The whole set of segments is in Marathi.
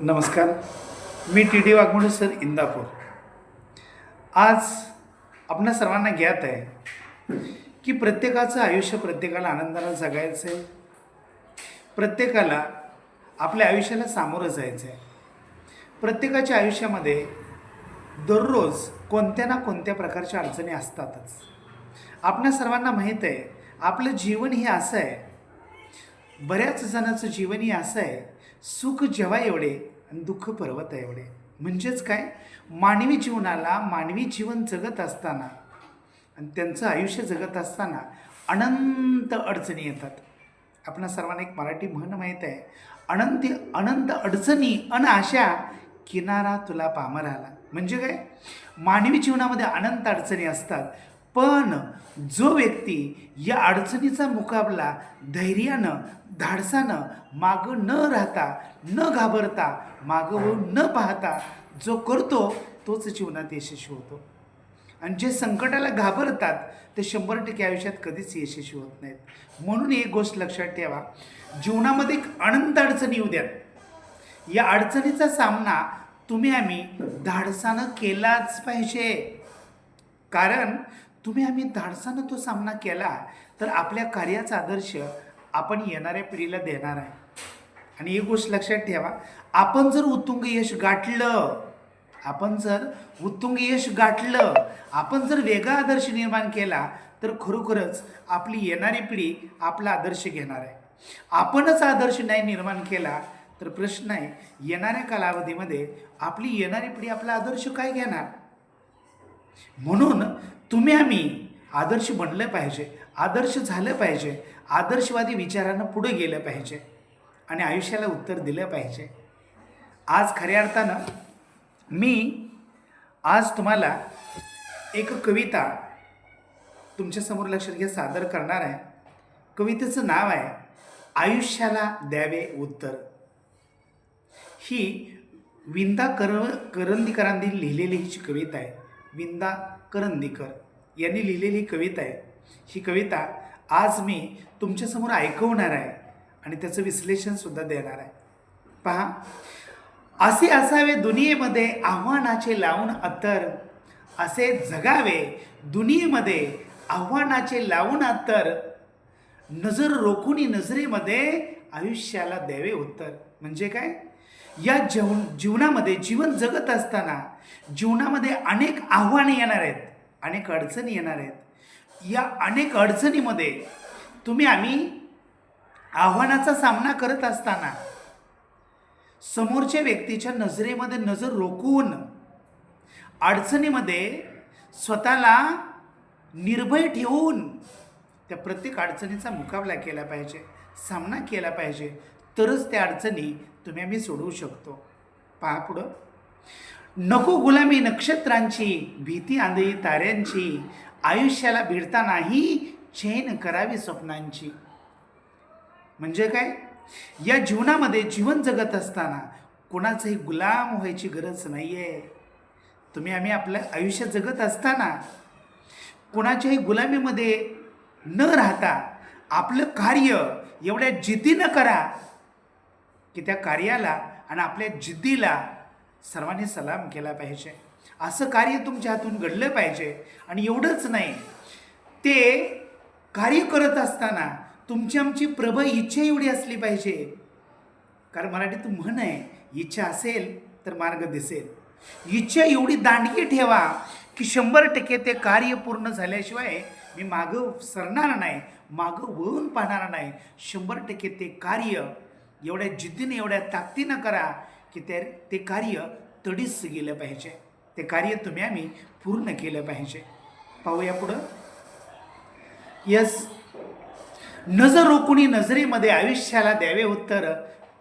नमस्कार. मी T D Waghmode sir Indapur. आज आपणा सर्वांना ज्ञात आहे की प्रत्येकाचं आयुष्य प्रत्येकाला आनंदाला जगायचं आहे प्रत्येकाला आपल्या आयुष्याला सामोरं जायचं आहे प्रत्येकाच्या आयुष्यामध्ये दररोज कोणत्या ना कोणत्या प्रकारच्या अडचणी असतातच. आपणा सर्वांना माहीत आहे आपलं जीवन हे असं आहे. बऱ्याच जणांचं जीवन हे असं आहे सुख जेव्हा एवढे आणि दुःख पर्वत एवढे. म्हणजेच काय? मानवी जीवनाला मानवी जीवन जगत असताना आणि त्यांचं आयुष्य जगत असताना अनंत अडचणी येतात. आपणा सर्वांना एक मराठी म्हण माहीत आहे अनंत अनंत अडचणी अन आशा किनारा तुला पामराला. म्हणजे काय? मानवी जीवनामध्ये अनंत अडचणी असतात. पण जो व्यक्ती या अडचणीचा मुकाबला धैर्यानं धाडसानं मागं न राहता न घाबरता मागं होऊन न पाहता जो करतो तोच जीवनात यशस्वी होतो. आणि जे संकटाला घाबरतात ते शंभर टक्के आयुष्यात कधीच यशस्वी होत नाहीत. म्हणून एक गोष्ट लक्षात ठेवा. जीवनामध्ये एक अनंत अडचणी येऊ द्या. या अडचणीचा सामना तुम्ही आम्ही धाडसानं केलाच पाहिजे. कारण तुम्ही आम्ही धाडसानं तो सामना केला तर आपल्या कार्याचा आदर्श आपण येणाऱ्या पिढीला देणार आहे. आणि एक गोष्ट लक्षात ठेवा आपण जर उत्तुंग यश गाठलं आपण जर उत्तुंग यश गाठलं आपण जर वेगळा आदर्श निर्माण केला तर खरोखरच आपली येणारी पिढी आपला आदर्श घेणार आहे. आपणच आदर्श नाही निर्माण केला तर प्रश्न आहे येणाऱ्या कालावधीमध्ये आपली येणारी पिढी आपला आदर्श काय घेणार? म्हणून तुम्ही आम्ही आदर्श बनलं पाहिजे आदर्श झालं पाहिजे आदर्शवादी विचारानं पुढे गेलं पाहिजे आणि आयुष्याला उत्तर दिलं पाहिजे. आज खऱ्या अर्थानं मी आज तुम्हाला एक कविता तुमच्यासमोर लक्षात घ्या सादर करणार आहे. कवितेचं नाव आहे आयुष्याला द्यावे उत्तर. ही विंदा कर करंदीकरांनी लिहिलेली ही कविता आहे विंदा करंदीकर यांनी लिहिलेली कविता आहे. ही कविता आज मी तुमच्यासमोर ऐकवणार आहे आणि त्याचं विश्लेषणसुद्धा देणार आहे. पहा असे असावे दुनियेमध्ये आव्हानाचे लावून अत्तर असे जगावे दुनियेमध्ये आव्हानाचे लावून अत्तर नजर रोखून नजरेमध्ये आयुष्याला द्यावे उत्तर. म्हणजे काय? या जेवण जीवनामध्ये जीवन जगत असताना जीवनामध्ये अनेक आव्हाने येणार आहेत अनेक अडचणी येणार आहेत. या अनेक अडचणीमध्ये तुम्ही आम्ही आव्हानाचा सामना करत असताना समोरच्या व्यक्तीच्या नजरेमध्ये नजर रोखून अडचणीमध्ये स्वतःला निर्भय ठेवून त्या प्रत्येक अडचणीचा मुकाबला केला पाहिजे सामना केला पाहिजे. तरच त्या अडचणी तुम्ही आम्ही सोडवू शकतो. पहा पुढं. नको गुलामी नक्षत्रांची भीती आंधळी ताऱ्यांची आयुष्याला भिडतानाही चैन करावी स्वप्नांची. म्हणजे काय? या जीवनामध्ये जीवन जगत असताना कोणाचंही गुलाम व्हायची गरज नाही आहे तुम्ही आम्ही आपलं आयुष्य जगत असताना कोणाच्याही गुलामीमध्ये न राहता आपलं कार्य एवढ्या जिद्दीनं करा की त्या कार्याला आणि आपल्या जिद्दीला सर्वांनी सलाम केला पाहिजे. असं कार्य तुमच्या हातून घडलं पाहिजे आणि एवढंच नाही ते कार्य करत असताना तुमची आमची प्रभ इच्छा एवढी असली पाहिजे. कारण मराठीत म्हण आहे इच्छा असेल तर मार्ग दिसेल. इच्छा एवढी दांडगी ठेवा की शंभर टक्के ते कार्य पूर्ण झाल्याशिवाय मी मागं सरणार नाही मागं वळून पाहणार नाही. शंभर टक्के ते कार्य एवढ्या जिद्दीने एवढ्या ताकदीनं करा की ते ते कार्य तडीच गेलं पाहिजे. ते कार्य तुम्ही आम्ही पूर्ण केलं पाहिजे. पाहूया पुढं. यस. नजर रोखुणी नजरेमध्ये आयुष्याला द्यावे उत्तर.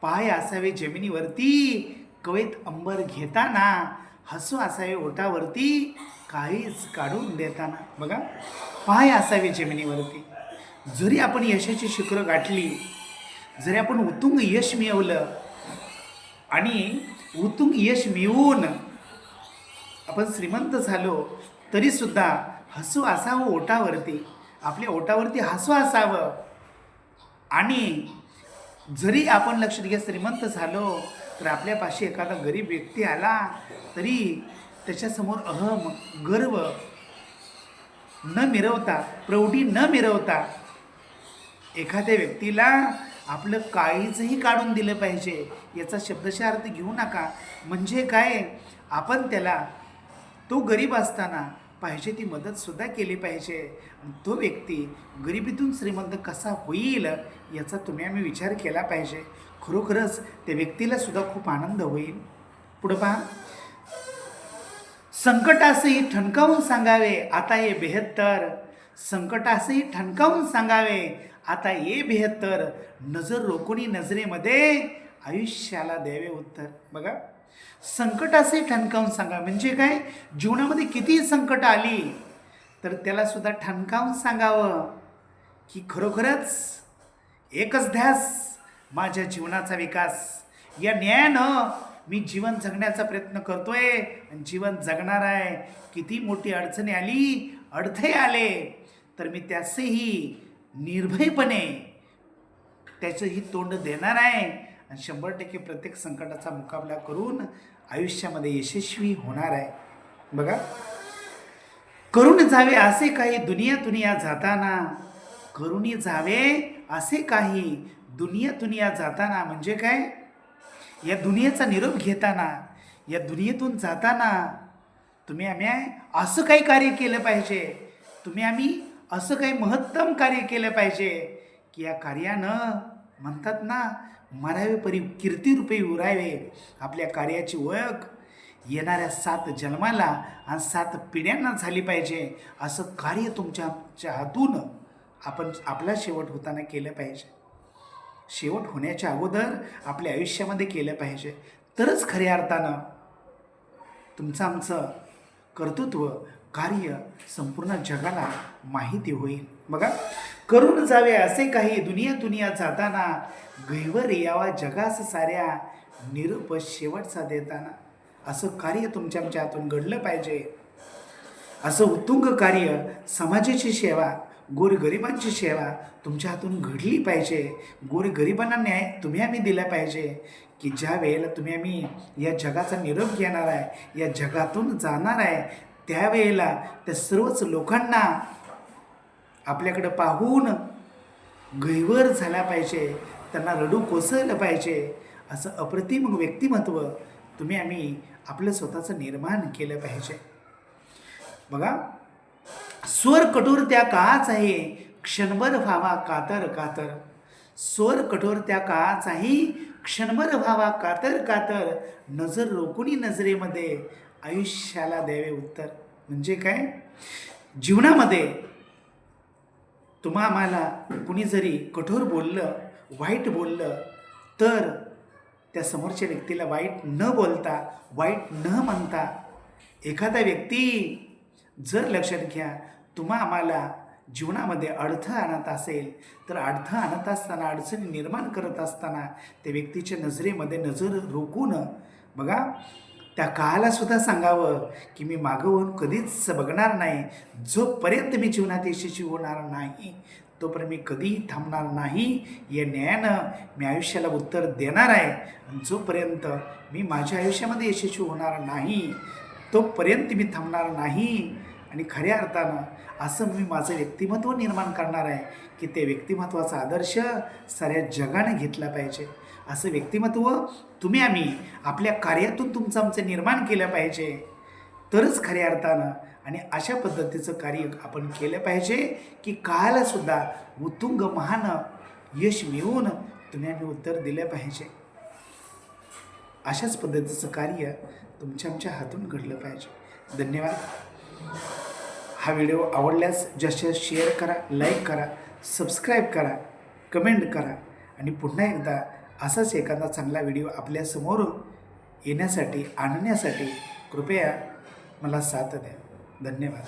पाय असावे जमिनीवरती. कवेत अंबर घेताना हसू असावे ओटावरती काहीच काढून देताना. बघा. पाय असावे जमिनीवरती. जरी आपण यशाची शिखरं गाठली जरी आपण उत्तुंग यश मिळवलं आणि उत्तुंग यश मिळवून आपण श्रीमंत झालो तरीसुद्धा हसू असावं ओटावरती आपल्या ओटावरती हसू असावं. आणि जरी आपण लक्ष घ्या श्रीमंत झालो तर आपल्यापाशी एखादा गरीब व्यक्ती आला तरी त्याच्यासमोर अहम गर्व न मिरवता प्रौढी न मिरवता एखाद्या व्यक्तीला आपलं काळीजही काढून दिलं पाहिजे. याचा शब्दशः अर्थ घेऊ नका. म्हणजे काय? आपण त्याला तो गरीब असताना पाहिजे ती मदतसुद्धा केली पाहिजे. तो व्यक्ती गरिबीतून श्रीमंत कसा होईल याचा तुम्ही आम्ही विचार केला पाहिजे. खरोखरच त्या व्यक्तीला सुद्धा खूप आनंद होईल. पुढं पहा. संकटासही ठणकावून सांगावे. आता हे बेहत्तर. संकटासही ठणकावून सांगावे. आता ये बेहत्तर. नजर रोखुनी नजरेमध्ये आयुष्याला द्यावे उत्तर. बघा. संकटासही ठणकावून सांगा. म्हणजे काय? जीवनामध्ये कितीही संकट आली तर त्याला सुद्धा ठणकावून सांगावं की खरोखरच एकच ध्यास माझ्या जीवनाचा विकास. या न्यायानं मी जीवन जगण्याचा प्रयत्न करतोय आणि जीवन जगणार आहे. किती मोठी अडचणी आली अडथळे आले तर मी त्यासही निर्भयपणे. त्याचंही तोंड देणार आहे. आणि शंभर टक्के प्रत्येक संकटाचा मुकाबला करून आयुष्यामध्ये यशस्वी होणार आहे. बघा. करून जावे असे काही दुनिया दुनिया जाताना. करुणी जावे असे काही दुनिया दुनिया जाताना म्हणजे काय? या दुनियेचा निरोप घेताना या दुनियेतून जाताना तुम्ही आम्ही असं काही कार्य केलं पाहिजे. तुम्ही आम्ही असं काही महत्तम कार्य केलं पाहिजे की या कार्यानं म्हणतात ना मरावे परी कीर्तिरूपे उरावे. आपल्या कार्याची ओळख येणाऱ्या सात जन्माला आणि सात पिढ्यांना झाली पाहिजे. असं कार्य तुमच्या हातून आपण आपला शेवट होताना केलं पाहिजे. शेवट होण्याच्या अगोदर आपल्या आयुष्यामध्ये केलं पाहिजे. तरच खऱ्या अर्थानं तुमचं आमचं कर्तृत्व कार्य संपूर्ण जगाला माहिती होईल. बघा करून जावे असे काही दुनिया दुनिया जाताना गैवर यावा जगास साऱ्या निरूप शेवटचा देताना. असं कार्य तुमच्या आमच्या हातून घडलं पाहिजे. असं उत्तुंग कार्य समाजाची सेवा गोरगरिबांची सेवा तुमच्या हातून घडली पाहिजे. गोरगरिबांना न्याय तुम्ही आम्ही दिला पाहिजे की ज्या वेळेला तुम्ही आम्ही या जगाचा निरोप घेणार आहे या जगातून जाणार आहे त्यावेळेला त्या सर्वच लोकांना आपल्याकडं पाहून गैवर झाला पाहिजे त्यांना रडू कोसळलं पाहिजे असं अप्रतिम व्यक्तिमत्व तुम्ही आम्ही आपलं स्वतःचं निर्माण केलं पाहिजे. बघा स्वर कठोर त्या काळाच आहे क्षणभर व्हावा कातर कातर. स्वर कठोर त्या काळाचाही क्षणभर व्हावा कातर कातर. नजर रोखुनी नजरेमध्ये आयुष्याला द्यावे उत्तर म्हणजे काय? जीवनामध्ये तुम्हा आम्हाला कुणी जरी कठोर बोललं वाईट बोललं तर त्या समोरच्या व्यक्तीला वाईट न बोलता वाईट न म्हणता एखादा व्यक्ती जर लक्षात घ्या तुम्हा आम्हाला जीवनामध्ये अडथळा आणत असेल तर अडथळा आणत असताना अडचणी निर्माण करत असताना त्या व्यक्तीच्या नजरेमध्ये नजर रोखून बघा त्या काळालासुद्धा सांगावं की मी मागं कधीच बघणार नाही. जोपर्यंत मी जीवनात यशस्वी होणार नाही तोपर्यंत मी कधीही थांबणार नाही. या न्यायानं मी आयुष्याला उत्तर देणार आहे. आणि जोपर्यंत मी माझ्या आयुष्यामध्ये यशस्वी होणार नाही तोपर्यंत मी थांबणार नाही. आणि खऱ्या अर्थानं असं मी माझं व्यक्तिमत्व निर्माण करणार आहे की ते व्यक्तिमत्वाचा आदर्श साऱ्या जगानं घेतला पाहिजे. असं व्यक्तिमत्व तुम्ही आम्ही आपल्या कार्यातून तुमचं आमचं निर्माण केलं पाहिजे. तरच खऱ्या अर्थानं आणि अशा पद्धतीचं कार्य आपण केलं पाहिजे की काळालासुद्धा उत्तुंग महान यश मिळवून तुम्ही आम्ही उत्तर दिलं पाहिजे. अशाच पद्धतीचं कार्य तुमच्या आमच्या हातून घडलं पाहिजे. धन्यवाद. हा व्हिडिओ आवडल्यास जास्तीत शेअर करा लाईक करा सबस्क्राईब करा कमेंट करा आणि पुन्हा एकदा असाच एखादा चांगला व्हिडिओ आपल्यासमोर येण्यासाठी आणण्यासाठी कृपया मला साथ द्या. धन्यवाद.